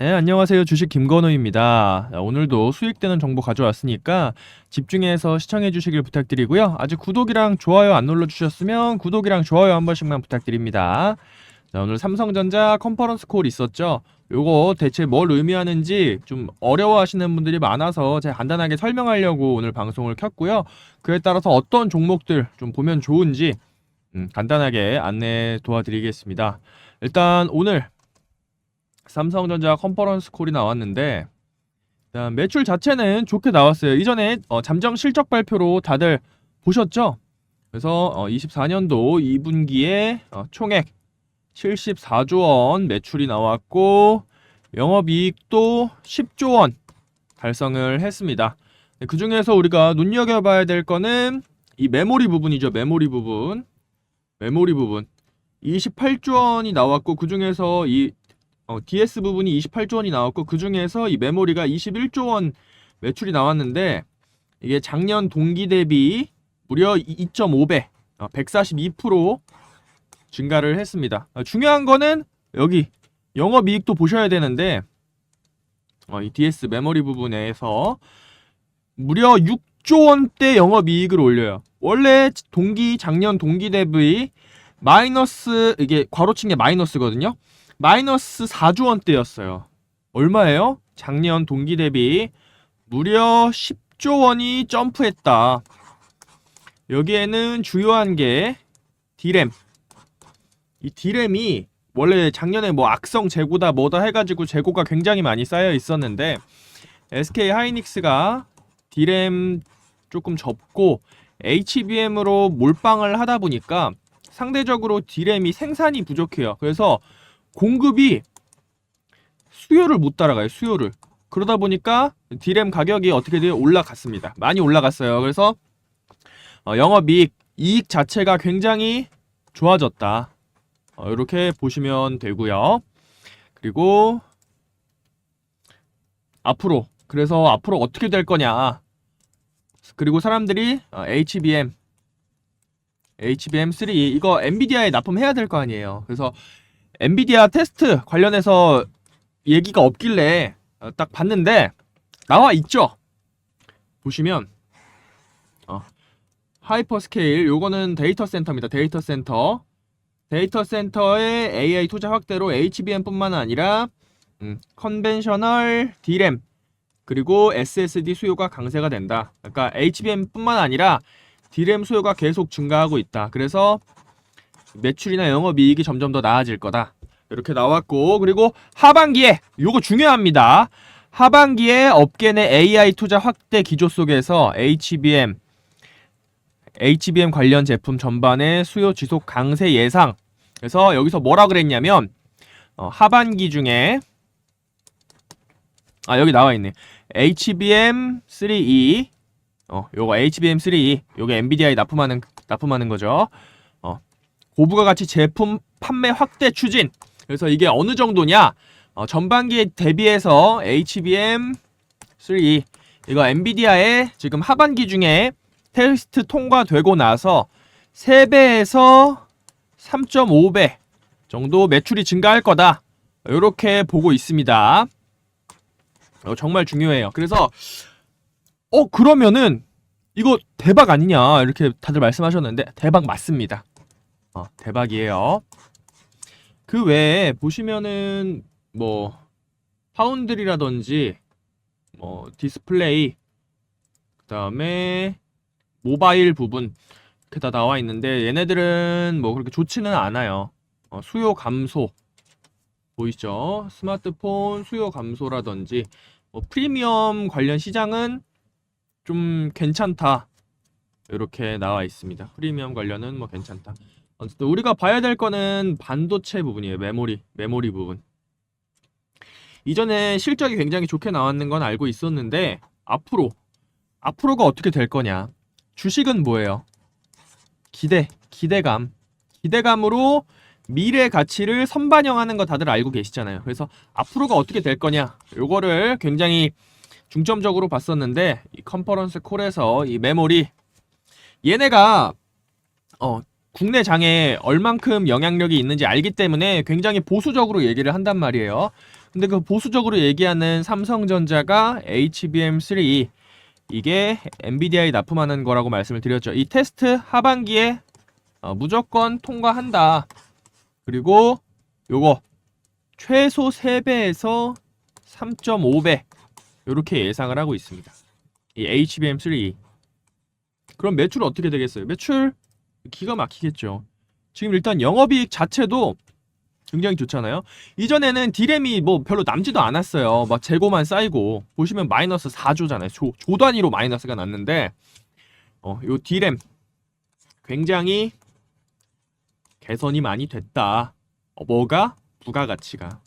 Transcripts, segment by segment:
네, 안녕하세요. 주식 김건우입니다. 자, 오늘도 수익되는 정보 가져왔으니까 집중해서 시청해 주시길 부탁드리고요. 아직 구독이랑 좋아요 안 눌러 주셨으면 구독이랑 좋아요 한 번씩만 부탁드립니다. 자, 오늘 삼성전자 컨퍼런스 콜 있었죠? 요거 대체 뭘 의미하는지 좀 어려워하시는 분들이 많아서 제가 간단하게 설명하려고 오늘 방송을 켰고요. 그에 따라서 어떤 종목들 좀 보면 좋은지 음, 간단하게 안내 도와드리겠습니다. 일단 오늘 삼성전자 컨퍼런스 콜이 나왔는데 일단 매출 자체는 좋게 나왔어요. 이전에 어, 잠정 실적 발표로 다들 보셨죠? 그래서 어, 24년도 2분기에 어, 총액 74조 원 매출이 나왔고 영업이익도 10조 원 달성을 했습니다. 그 중에서 우리가 눈여겨봐야 될 거는 이 메모리 부분이죠. 메모리 부분. 메모리 부분. 28조 원이 나왔고 그 중에서 이 어, DS 부분이 28조 원이 나왔고 그 중에서 이 메모리가 21조 원 매출이 나왔는데 이게 작년 동기 대비 무려 2.5배, 어, 142% 증가를 했습니다. 어, 중요한 거는 여기 영업이익도 보셔야 되는데 어, 이 DS 메모리 부분에서 무려 6조 원대 영업이익을 올려요. 원래 동기 작년 동기 대비 마이너스 이게 괄호친 게 마이너스거든요. 마이너스 4조 원대였어요. 얼마예요? 작년 동기 대비 무려 10조 원이 점프했다. 여기에는 주요한 게 디램. 이 디램이 원래 작년에 뭐 악성 재고다 뭐다 해가지고 재고가 굉장히 많이 쌓여 있었는데 SK 하이닉스가 디램 조금 접고 HBM으로 몰빵을 하다 보니까 상대적으로 디램이 생산이 부족해요. 그래서 공급이 수요를 못 따라가요. 수요를. 그러다 보니까 디램 가격이 어떻게 돼요? 올라갔습니다. 많이 올라갔어요. 그래서 어, 영업이익 이익 자체가 굉장히 좋아졌다. 어, 이렇게 보시면 되고요. 그리고 앞으로 그래서 앞으로 어떻게 될 거냐? 그리고 사람들이 어, HBM HBM3 이거 엔비디아에 납품해야 될 거 아니에요. 그래서 엔비디아 테스트 관련해서 얘기가 없길래 어, 딱 봤는데 나와 있죠. 보시면 어, 하이퍼 스케일 요거는 데이터 센터입니다. 데이터 센터 데이터 센터의 AI 투자 확대로 HBM뿐만 아니라 음, 컨벤셔널 D램 그리고 SSD 수요가 강세가 된다. 그러니까 HBM뿐만 아니라 D램 수요가 계속 증가하고 있다. 그래서 매출이나 영업이익이 점점 더 나아질 거다. 이렇게 나왔고 그리고 하반기에 요거 중요합니다. 하반기에 업계 내 AI 투자 확대 기조 속에서 HBM HBM 관련 제품 전반의 수요 지속 강세 예상. 그래서 여기서 뭐라 그랬냐면 어, 하반기 중에 아 여기 나와 있네. HBM3E 어 요거 HBM3E 요게 엔비디아에 납품하는 납품하는 거죠. 어 고부가 가치 제품 판매 확대 추진. 그래서 이게 어느 정도냐? 어, 전반기에 대비해서 HBM3 이거 엔비디아의 지금 하반기 중에 테스트 통과되고 나서 3배에서 3.5배 정도 매출이 증가할 거다. 이렇게 보고 있습니다. 어, 정말 중요해요. 그래서 어 그러면은 이거 대박 아니냐 이렇게 다들 말씀하셨는데 대박 맞습니다. 어, 대박이에요. 그 외에 보시면은 뭐 파운드리라든지 뭐 디스플레이 그다음에 모바일 부분 이렇게 다 나와 있는데 얘네들은 뭐 그렇게 좋지는 않아요. 어, 수요 감소 보이죠? 스마트폰 수요 감소라든지 뭐 프리미엄 관련 시장은 좀 괜찮다. 이렇게 나와 있습니다. 프리미엄 관련은 뭐 괜찮다. 어쨌든 우리가 봐야 될 거는 반도체 부분이에요. 메모리, 메모리 부분. 이전에 실적이 굉장히 좋게 나왔는 건 알고 있었는데 앞으로 앞으로가 어떻게 될 거냐? 주식은 뭐예요? 기대, 기대감. 기대감으로 미래 가치를 선반영하는 거 다들 알고 계시잖아요. 그래서 앞으로가 어떻게 될 거냐? 요거를 굉장히 중점적으로 봤었는데 이 컨퍼런스 콜에서 이 메모리 얘네가 어 국내 장에 얼만큼 영향력이 있는지 알기 때문에 굉장히 보수적으로 얘기를 한단 말이에요. 근데 그 보수적으로 얘기하는 삼성전자가 HBM3 이게 엔비디아에 납품하는 거라고 말씀을 드렸죠. 이 테스트 하반기에 어, 무조건 통과한다. 그리고 요거 최소 3배에서 3.5배 이렇게 예상을 하고 있습니다. 이 HBM3 그럼 매출 어떻게 되겠어요? 매출 기가 막히겠죠. 지금 일단 영업이익 자체도 굉장히 좋잖아요. 이전에는 디램이 뭐 별로 남지도 않았어요. 막 재고만 쌓이고 보시면 마이너스 4조잖아요. 조, 조 단위로 마이너스가 났는데 어, 요 디램 굉장히 개선이 많이 됐다. 어, 뭐가 부가가치가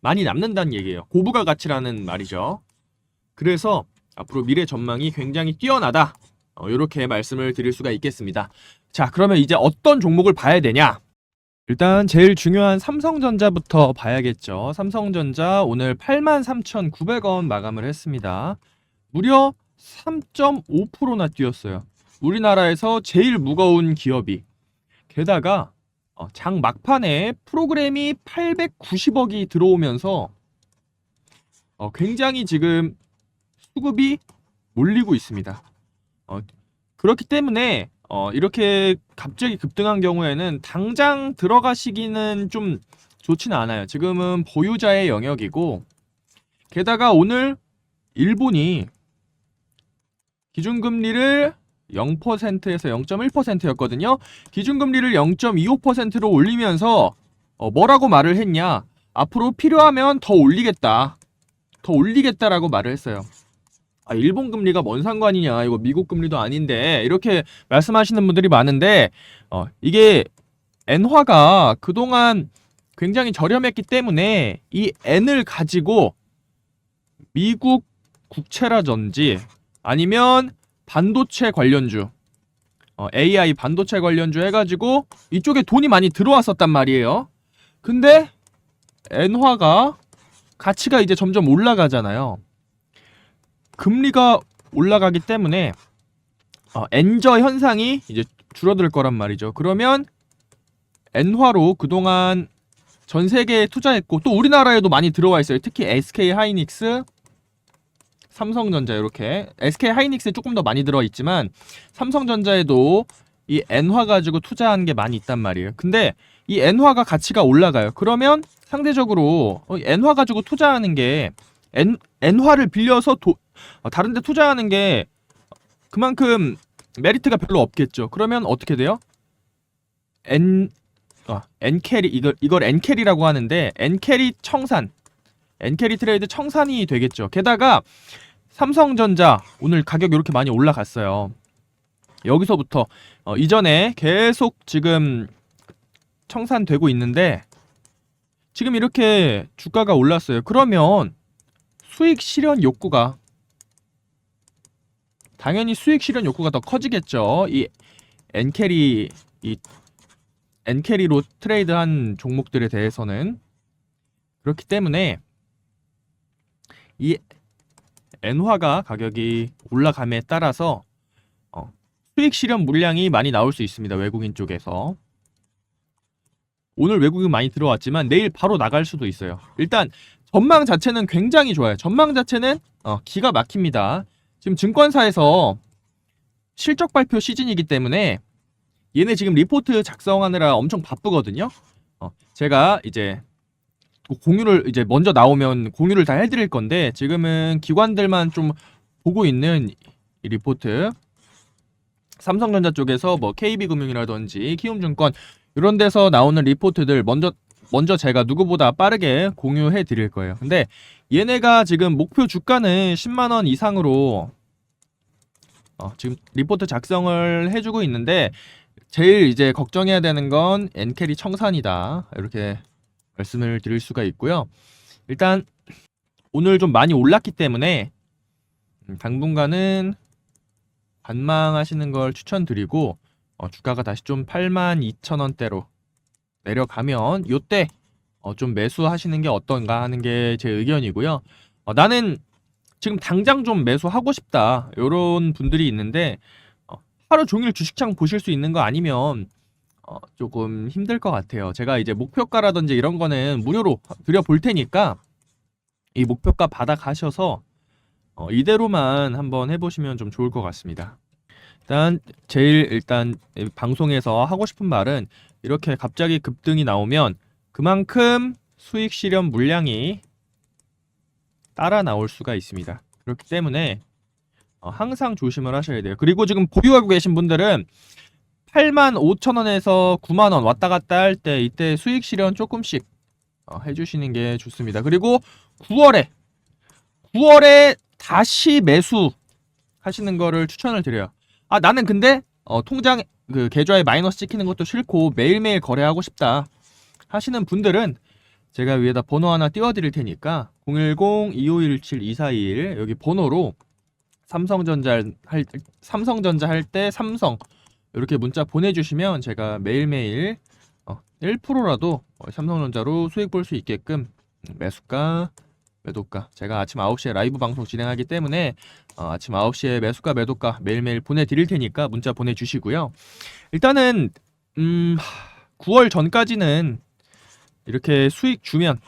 많이 남는다는 얘기예요. 고부가가치라는 말이죠. 그래서 앞으로 미래 전망이 굉장히 뛰어나다. 어, 이렇게 말씀을 드릴 수가 있겠습니다. 자, 그러면 이제 어떤 종목을 봐야 되냐? 일단 제일 중요한 삼성전자부터 봐야겠죠. 삼성전자 오늘 83,900원 마감을 했습니다. 무려 3.5%나 뛰었어요. 우리나라에서 제일 무거운 기업이. 게다가 어, 장 막판에 프로그램이 890억이 들어오면서 어, 굉장히 지금 수급이 몰리고 있습니다. 어, 그렇기 때문에 어, 이렇게 갑자기 급등한 경우에는 당장 들어가시기는 좀 좋지는 않아요. 지금은 보유자의 영역이고 게다가 오늘 일본이 기준금리를 0%에서 0.1%였거든요. 기준금리를 0.25%로 올리면서 어, 뭐라고 말을 했냐? 앞으로 필요하면 더 올리겠다. 더 올리겠다라고 말을 했어요. 아, 일본 금리가 뭔 상관이냐? 이거 미국 금리도 아닌데 이렇게 말씀하시는 분들이 많은데 어, 이게 엔화가 그동안 굉장히 저렴했기 때문에 이 엔을 가지고 미국 국채라든지 아니면 반도체 관련주 어, AI 반도체 관련주 해가지고 이쪽에 돈이 많이 들어왔었단 말이에요. 근데 엔화가 가치가 이제 점점 올라가잖아요. 금리가 올라가기 때문에 어, 엔저 현상이 이제 줄어들 거란 말이죠. 그러면 엔화로 그동안 전 세계에 투자했고 또 우리나라에도 많이 들어와 있어요. 특히 SK 하이닉스, 삼성전자 이렇게 SK 하이닉스에 조금 더 많이 들어 있지만 삼성전자에도 이 엔화 가지고 투자한 게 많이 있단 말이에요. 근데 이 엔화가 가치가 올라가요. 그러면 상대적으로 어, 엔화 가지고 투자하는 게 엔, 엔화를 빌려서 도, 어, 다른 데 투자하는 게 그만큼 메리트가 별로 없겠죠. 그러면 어떻게 돼요? N 아, N캐리 이걸 이걸 N캐리라고 하는데 N캐리 청산 N캐리 트레이드 청산이 되겠죠. 게다가 삼성전자 오늘 가격 이렇게 많이 올라갔어요. 여기서부터 어, 이전에 계속 지금 청산되고 있는데 지금 이렇게 주가가 올랐어요. 그러면 수익 실현 욕구가 당연히 수익 실현 욕구가 더 커지겠죠. 이 엔캐리 이 엔캐리로 트레이드한 종목들에 대해서는 그렇기 때문에 이 엔화가 가격이 올라감에 따라서 어, 수익 실현 물량이 많이 나올 수 있습니다. 외국인 쪽에서 오늘 외국인 많이 들어왔지만 내일 바로 나갈 수도 있어요. 일단 전망 자체는 굉장히 좋아요. 전망 자체는 어, 기가 막힙니다. 지금 증권사에서 실적 발표 시즌이기 때문에 얘네 지금 리포트 작성하느라 엄청 바쁘거든요. 어, 제가 이제 공유를 이제 먼저 나오면 공유를 다 해드릴 건데 지금은 기관들만 좀 보고 있는 이 리포트 삼성전자 쪽에서 뭐 KB금융이라든지 키움증권 이런 데서 나오는 리포트들 먼저 먼저 제가 누구보다 빠르게 공유해 드릴 거예요. 근데 얘네가 지금 목표 주가는 10만 원 이상으로 어, 지금 리포트 작성을 해주고 있는데 제일 이제 걱정해야 되는 건 엔캐리 청산이다 이렇게 말씀을 드릴 수가 있고요. 일단 오늘 좀 많이 올랐기 때문에 음, 당분간은 관망하시는 걸 추천드리고 어, 주가가 다시 좀 8만 2천 원대로 내려가면 요때 어, 좀 매수하시는 게 어떤가 하는 게 제 의견이고요. 어, 나는 지금 당장 좀 매수하고 싶다 이런 분들이 있는데 어, 하루 종일 주식창 보실 수 있는 거 아니면 어, 조금 힘들 것 같아요. 제가 이제 목표가라든지 이런 거는 무료로 드려 볼 테니까 이 목표가 받아 가셔서 어, 이대로만 한번 해보시면 좀 좋을 것 같습니다. 일단 제일 일단 이 방송에서 하고 싶은 말은 이렇게 갑자기 급등이 나오면 그만큼 수익 실현 물량이 따라 나올 수가 있습니다. 그렇기 때문에 어, 항상 조심을 하셔야 돼요. 그리고 지금 보유하고 계신 분들은 8만 5천 원에서 9만 원 왔다 갔다 할 때 이때 수익 실현 조금씩 어, 해주시는 게 좋습니다. 그리고 9월에 9월에 다시 매수 하시는 거를 추천을 드려요. 아 나는 근데 어, 통장 그 계좌에 마이너스 찍히는 것도 싫고 매일매일 거래하고 싶다 하시는 분들은 제가 위에다 번호 하나 띄워드릴 테니까 010-2517-2421 여기 번호로 삼성전자 할 삼성전자 할 때 삼성 이렇게 문자 보내주시면 제가 매일매일 어, 1%라도 어, 삼성전자로 수익 볼 수 있게끔 매수가 매도가 제가 아침 9시에 라이브 방송 진행하기 때문에 어, 아침 9시에 매수가 매도가 매일매일 보내드릴 테니까 문자 보내주시고요. 일단은 음, 하, 9월 전까지는 이렇게 수익 주면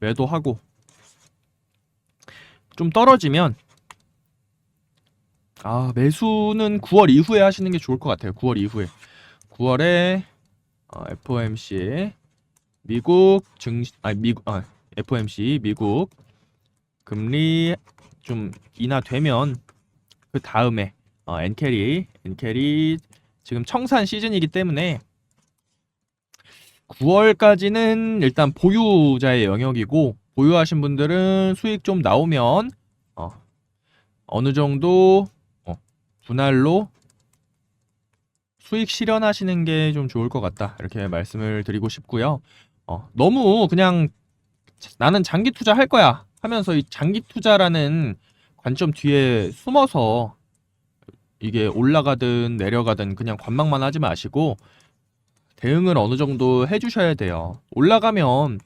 매도하고 좀 떨어지면 아 매수는 9월 이후에 하시는 게 좋을 것 같아요. 9월 이후에 9월에 어, FOMC 미국 증시 아 미국 아 FOMC 미국 금리 좀 인하되면 그 다음에 어, 엔캐리 엔캐리 지금 청산 시즌이기 때문에 9월까지는 일단 보유자의 영역이고 보유하신 분들은 수익 좀 나오면 어, 어느 정도 어, 분할로 수익 실현하시는 게 좀 좋을 것 같다 이렇게 말씀을 드리고 싶고요. 어, 너무 그냥 나는 장기 투자 할 거야 하면서 이 장기 투자라는 관점 뒤에 숨어서 이게 올라가든 내려가든 그냥 관망만 하지 마시고 대응을 어느 정도 해주셔야 돼요. 올라가면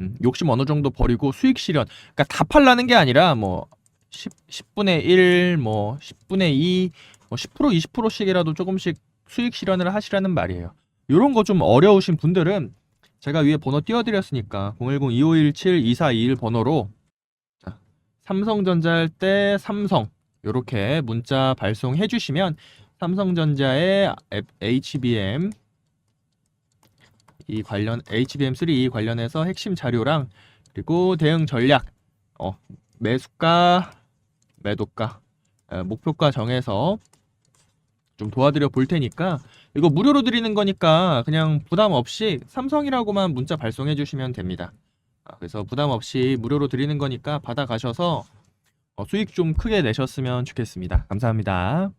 음, 욕심 어느 정도 버리고 수익 실현. 그러니까 다 팔라는 게 아니라 뭐 10, 10분의 1, 뭐 10분의 2, 뭐 10% 20%씩이라도 조금씩 수익 실현을 하시라는 말이에요. 이런 거 좀 어려우신 분들은 제가 위에 번호 띄워드렸으니까 010-2517-2421 번호로 자, 삼성전자 할 때 삼성 이렇게 문자 발송해 주시면 삼성전자의 앱 HBM 이 관련 HBM3 관련해서 핵심 자료랑 그리고 대응 전략 어, 매수가 매도가 어, 목표가 정해서 좀 도와드려 볼 테니까 이거 무료로 드리는 거니까 그냥 부담 없이 삼성이라고만 문자 발송해 주시면 됩니다. 아, 그래서 부담 없이 무료로 드리는 거니까 받아 가셔서 어, 수익 좀 크게 내셨으면 좋겠습니다. 감사합니다.